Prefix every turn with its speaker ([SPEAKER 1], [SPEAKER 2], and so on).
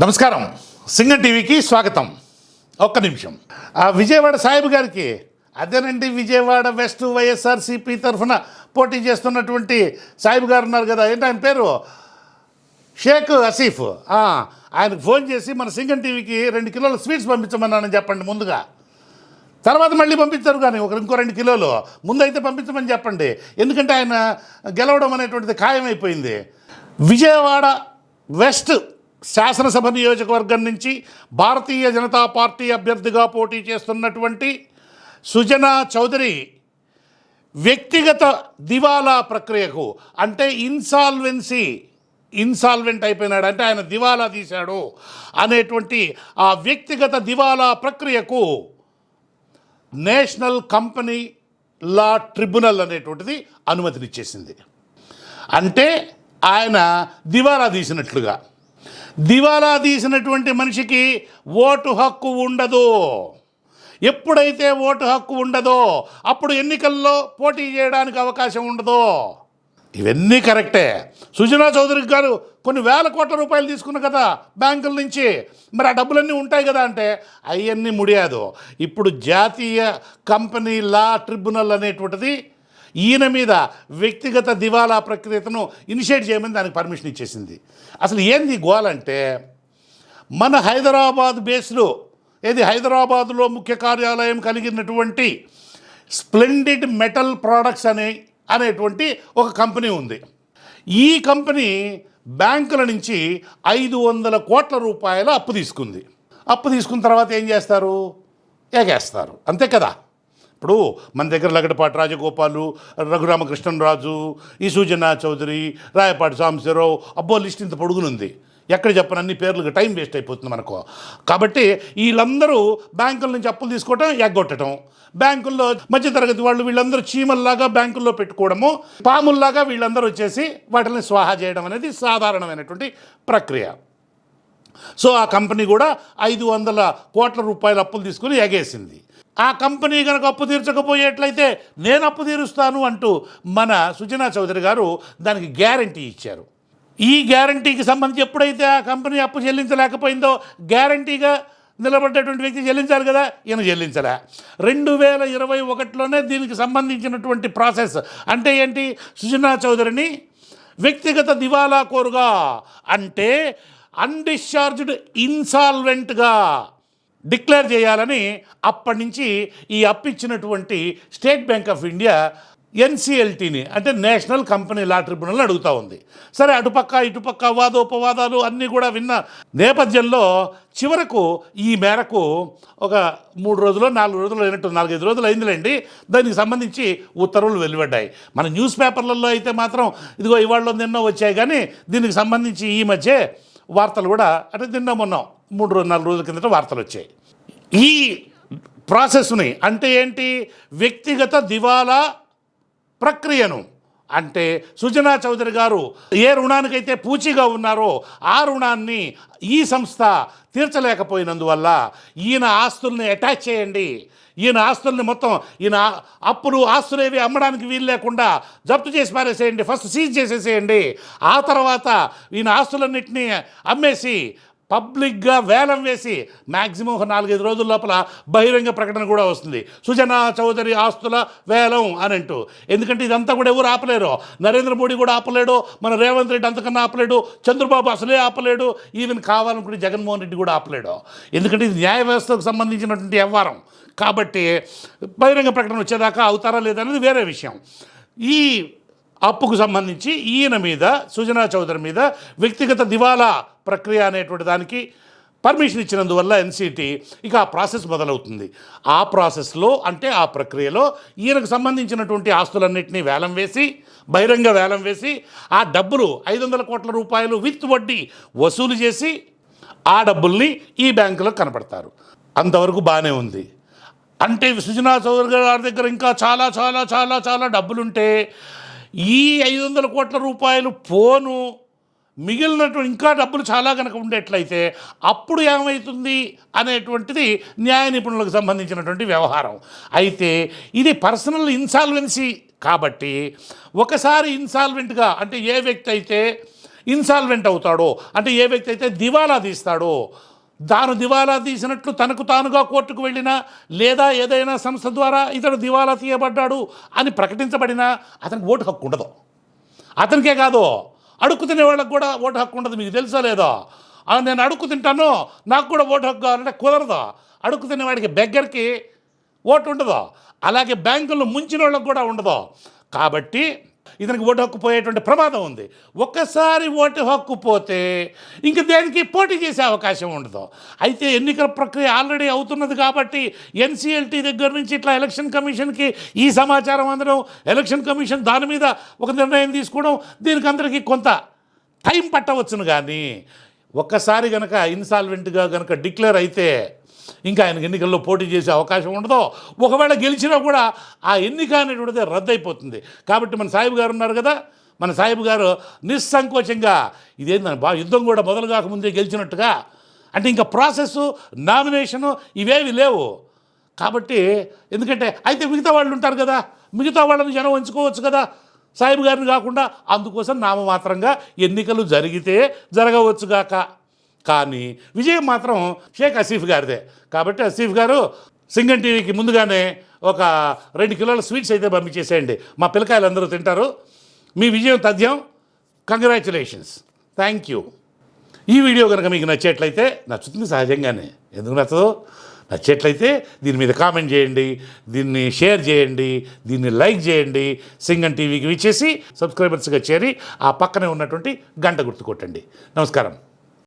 [SPEAKER 1] నమస్కారం. సింగం టీవీకి స్వాగతం. ఒక్క నిమిషం. ఆ విజయవాడ సాహిబ్ గారికి అదేనండి విజయవాడ వెస్ట్ వైఎస్ఆర్సీపీ తరఫున పోటీ చేస్తున్నటువంటి సాహిబ్ గారు ఉన్నారు కదా ఏంటి ఆయన పేరు? షేక్ అసీఫ్. ఆయనకు ఫోన్ చేసి మన సింగం టీవీకి రెండు కిలోల స్వీట్స్ పంపించమన్నానని చెప్పండి ముందుగా. తర్వాత మళ్ళీ పంపించారు కానీ ఒక ఇంకో రెండు కిలోలు. ముందైతే పంపించమని చెప్పండి. ఎందుకంటే ఆయన గెలవడం అనేటువంటిది ఖాయమైపోయింది. విజయవాడ వెస్ట్ శాసనసభ నియోజకవర్గం నుంచి భారతీయ జనతా పార్టీ అభ్యర్థిగా పోటీ చేస్తున్నటువంటి సుజనా చౌదరి వ్యక్తిగత దివాలా ప్రక్రియకు అంటే ఇన్సాల్వెన్సీ ఇన్సాల్వెంట్ అయిపోయినాడు అంటే ఆయన దివాలా తీశాడు అనేటువంటి ఆ వ్యక్తిగత దివాలా ప్రక్రియకు నేషనల్ కంపెనీ లా ట్రిబ్యునల్ అనేటువంటిది అనుమతినిచ్చేసింది. అంటే ఆయన దివాలా తీసినట్లుగా. దివాలా తీసినటువంటి మనిషికి ఓటు హక్కు ఉండదు. ఎప్పుడైతే ఓటు హక్కు ఉండదో అప్పుడు ఎన్నికల్లో పోటీ చేయడానికి అవకాశం ఉండదు. ఇవన్నీ కరెక్టే. సుజనా చౌదరి గారు కొన్ని వేల కోట్ల రూపాయలు తీసుకున్న కదా బ్యాంకుల నుంచి. మరి ఆ డబ్బులన్నీ ఉంటాయి కదా అంటే అవన్నీ ముడియాదు. ఇప్పుడు జాతీయ కంపెనీ లా ట్రిబ్యునల్ అనేటువంటిది ఈయన మీద వ్యక్తిగత దివాలా ప్రక్రియను ఇనిషియేట్ చేయమని దానికి పర్మిషన్ ఇచ్చేసింది. అసలు ఏంది గోలంటే మన హైదరాబాద్ బేస్లో ఏది హైదరాబాద్లో ముఖ్య కార్యాలయం కలిగినటువంటి స్ప్లెండిడ్ మెటల్ ప్రోడక్ట్స్ అనే అనేటువంటి ఒక కంపెనీ ఉంది. ఈ కంపెనీ బ్యాంకుల నుంచి ఐదు వందల కోట్ల రూపాయల అప్పు తీసుకుంది. అప్పు తీసుకున్న తర్వాత ఏం చేస్తారు? ఎగేస్తారు అంతే కదా? ఇప్పుడు మన దగ్గర లగడపాటి రాజగోపాలు రఘురామకృష్ణరాజు ఈ చౌదరి రాయపాటి సాంబశివరావు అబ్బో లిస్ట్ ఇంత పొడుగునుంది. ఎక్కడ చెప్పను? అన్ని పేర్లకు టైం వేస్ట్ అయిపోతుంది మనకు. కాబట్టి వీళ్ళందరూ బ్యాంకుల నుంచి అప్పులు తీసుకోవటం ఎగ్గొట్టడం బ్యాంకుల్లో మధ్యతరగతి వాళ్ళు వీళ్ళందరూ చీమల్లాగా బ్యాంకుల్లో పెట్టుకోవడము పాముల్లాగా వీళ్ళందరూ వచ్చేసి వాటిని స్వాహా చేయడం అనేది సాధారణమైనటువంటి ప్రక్రియ. సో ఆ కంపెనీ కూడా ఐదు వందల కోట్ల రూపాయల అప్పులు తీసుకుని ఎగేసింది. ఆ కంపెనీ కనుక అప్పు తీర్చకపోయేట్లయితే నేను అప్పు తీరుస్తాను అంటూ మన సుజనా చౌదరి గారు దానికి గ్యారంటీ ఇచ్చారు. ఈ గ్యారంటీకి సంబంధించి ఎప్పుడైతే ఆ కంపెనీ అప్పు చెల్లించలేకపోయిందో గ్యారంటీగా నిలబడ్డటువంటి వ్యక్తి చెల్లించాలి కదా? ఈయన చెల్లించలే. రెండు వేల ఇరవై ఒకటిలోనే దీనికి సంబంధించినటువంటి ప్రాసెస్ అంటే ఏంటి? సుజనా చౌదరిని వ్యక్తిగత దివాలా కోరుగా అంటే అన్డిశ్చార్జ్డ్ ఇన్సాల్వెంట్గా డిక్లేర్ చేయాలని అప్పటి నుంచి ఈ అప్పిచ్చినటువంటి స్టేట్ బ్యాంక్ ఆఫ్ ఇండియా ఎన్సిఎల్టీని అంటే నేషనల్ కంపెనీ లా ట్రిబ్యునల్ అడుగుతూ ఉంది. సరే అటుపక్క ఇటుపక్క వాదోపవాదాలు అన్నీ కూడా విన్న నేపథ్యంలో చివరకు ఈ మేరకు ఒక మూడు రోజులు నాలుగు రోజులు అయినట్టు నాలుగైదు రోజులు అయిందిలేండి. దానికి సంబంధించి ఉత్తర్వులు వెలువడ్డాయి. మన న్యూస్ పేపర్లలో అయితే మాత్రం ఇదిగో ఇవాళ నిన్న వచ్చాయి కానీ దీనికి సంబంధించి ఈ మధ్య వార్తలు కూడా అంటే నిన్న మొన్న మూడు రోజు నాలుగు రోజుల కిందట వార్తలు వచ్చాయి. ఈ ప్రాసెస్ని అంటే ఏంటి? వ్యక్తిగత దివాలా ప్రక్రియను అంటే సుజనా చౌదరి గారు ఏ రుణానికైతే పూచీగా ఉన్నారో ఆ రుణాన్ని ఈ సంస్థ తీర్చలేకపోయినందువల్ల ఈయన ఆస్తుల్ని అటాచ్ చేయండి. ఈయన ఆస్తుల్ని మొత్తం ఈయన అప్పులు ఆస్తులేవి అమ్మడానికి వీలు లేకుండా జప్తు చేసి పారేసేయండి ఫస్ట్ సీజ్ చేసేసేయండి. ఆ తర్వాత ఈయన ఆస్తులన్నింటినీ అమ్మేసి పబ్లిక్గా వేలం వేసి మ్యాక్సిమం ఒక నాలుగైదు రోజుల లోపల బహిరంగ ప్రకటన కూడా వస్తుంది. సుజనా చౌదరి ఆస్తుల వేలం అని అంటూ. ఎందుకంటే ఇదంతా కూడా ఎవరు ఆపలేరు? నరేంద్ర మోడీ కూడా ఆపలేడు మన రేవంత్ రెడ్డి అంతకన్నా ఆపలేడు చంద్రబాబు అసలే ఆపలేడు ఈవెన్ కావాలనుకుంటే జగన్మోహన్ రెడ్డి కూడా ఆపలేడు. ఎందుకంటే ఇది న్యాయ వ్యవస్థకు సంబంధించినటువంటి వ్యవహారం. కాబట్టి బహిరంగ ప్రకటన వచ్చేదాకా అవుతారా లేదా అనేది వేరే విషయం. ఈ అప్పుకు సంబంధించి ఈయన మీద సుజనా చౌదరి మీద వ్యక్తిగత దివాలా ప్రక్రియ అనేటువంటి దానికి పర్మిషన్ ఇచ్చినందువల్ల ఎన్సీటీ ఇక ఆ ప్రాసెస్ మొదలవుతుంది. ఆ ప్రాసెస్లో అంటే ఆ ప్రక్రియలో ఈయనకు సంబంధించినటువంటి ఆస్తులన్నింటినీ వేలం వేసి బహిరంగ వేలం వేసి ఆ డబ్బులు ఐదు వందల కోట్ల రూపాయలు విత్ వడ్డీ వసూలు చేసి ఆ డబ్బుల్ని ఈ బ్యాంకులో కనపడతారు అంతవరకు బాగానే ఉంది. అంటే సుజనా చౌదరి గారి దగ్గర ఇంకా చాలా చాలా చాలా చాలా డబ్బులుంటే ఈ ఐదు వందల కోట్ల రూపాయలు పోను మిగిలినటువంటి ఇంకా డబ్బులు చాలా కనుక ఉండేట్లయితే అప్పుడు ఏమవుతుంది అనేటువంటిది న్యాయ నిపుణులకు సంబంధించినటువంటి వ్యవహారం. అయితే ఇది పర్సనల్ ఇన్సాల్వెన్సీ కాబట్టి ఒకసారి ఇన్సాల్వెంట్గా అంటే ఏ వ్యక్తి అయితే ఇన్సాల్వెంట్ అవుతాడో అంటే ఏ వ్యక్తి అయితే దివాలా తీస్తాడో తాను దివాలా తీసినట్లు తనకు తానుగా కోర్టుకు వెళ్ళినా లేదా ఏదైనా సంస్థ ద్వారా ఇతడు దివాలా తీయబడ్డాడు అని ప్రకటించబడినా అతనికి ఓటు హక్కు ఉండదు. అతనికే కాదు అడుక్కు తినే వాళ్ళకి కూడా ఓటు హక్కు ఉండదు. మీకు తెలుసా లేదో? నేను అడుక్కు తింటాను నాకు కూడా ఓటు హక్కు కావాలంటే కుదరదు. అడుక్కు తినేవాడికి బెగ్గరికి ఓటు ఉండదు. అలాగే బ్యాంకుల్లో ముంచిన వాళ్ళకి కూడా ఉండదు. కాబట్టి ఇతనికి ఓటు హక్కు పోయేటువంటి ప్రమాదం ఉంది. ఒక్కసారి ఓటు హక్కు పోతే ఇంక దేనికి పోటీ చేసే అవకాశం ఉండదు. అయితే ఎన్నికల ప్రక్రియ ఆల్రెడీ అవుతున్నది కాబట్టి ఎన్సీఎల్టీ దగ్గర నుంచి ఇట్లా ఎలక్షన్ కమిషన్కి ఈ సమాచారం అందడం ఎలక్షన్ కమిషన్ దాని మీద ఒక నిర్ణయం తీసుకోవడం దీనికి అందరికీ కొంత టైం పట్టవచ్చును కానీ ఒక్కసారి గనక ఇన్సాల్వెంట్గా గనక డిక్లేర్ అయితే ఇంకా ఆయనకు ఎన్నికల్లో పోటీ చేసే అవకాశం ఉండదు ఒకవేళ గెలిచినా కూడా ఆ ఎన్నిక అనేటువంటిది రద్దయిపోతుంది. కాబట్టి మన సాహిబ్ గారు ఉన్నారు కదా మన సాహిబ్ గారు నిస్సంకోచంగా ఇదేందని బా యుద్ధం కూడా మొదలు కాకముందే గెలిచినట్టుగా. అంటే ఇంకా ప్రాసెస్ నామినేషను ఇవేవి లేవు. కాబట్టి ఎందుకంటే అయితే మిగతా వాళ్ళు ఉంటారు కదా మిగతా వాళ్ళని జనం ఎంచుకోవచ్చు కదా. సాహిబ్ గారిని కాకుండా అందుకోసం నామమాత్రంగా ఎన్నికలు జరిగితే జరగవచ్చుగాక కానీ విజయం మాత్రం షేక్ అసీఫ్ గారిదే. కాబట్టి అసీఫ్ గారు సింగన్ టీవీకి ముందుగానే ఒక రెండు కిలోల స్వీట్స్ అయితే పంపించేసేయండి. మా పిల్లకాయలు అందరూ తింటారు. మీ విజయం తథ్యం. కంగ్రాచులేషన్స్ థ్యాంక్ యూ ఈ వీడియో కనుక మీకు నచ్చేట్లయితే నచ్చుతుంది సహజంగానే. ఎందుకు నచ్చదు? నచ్చేట్లయితే దీని మీద కామెంట్ చేయండి దీన్ని షేర్ చేయండి దీన్ని లైక్ చేయండి సింగన్ టీవీకి ఇచ్చేసి సబ్స్క్రైబర్స్గా చేరి ఆ పక్కనే ఉన్నటువంటి గంట గుర్తు కొట్టండి నమస్కారం.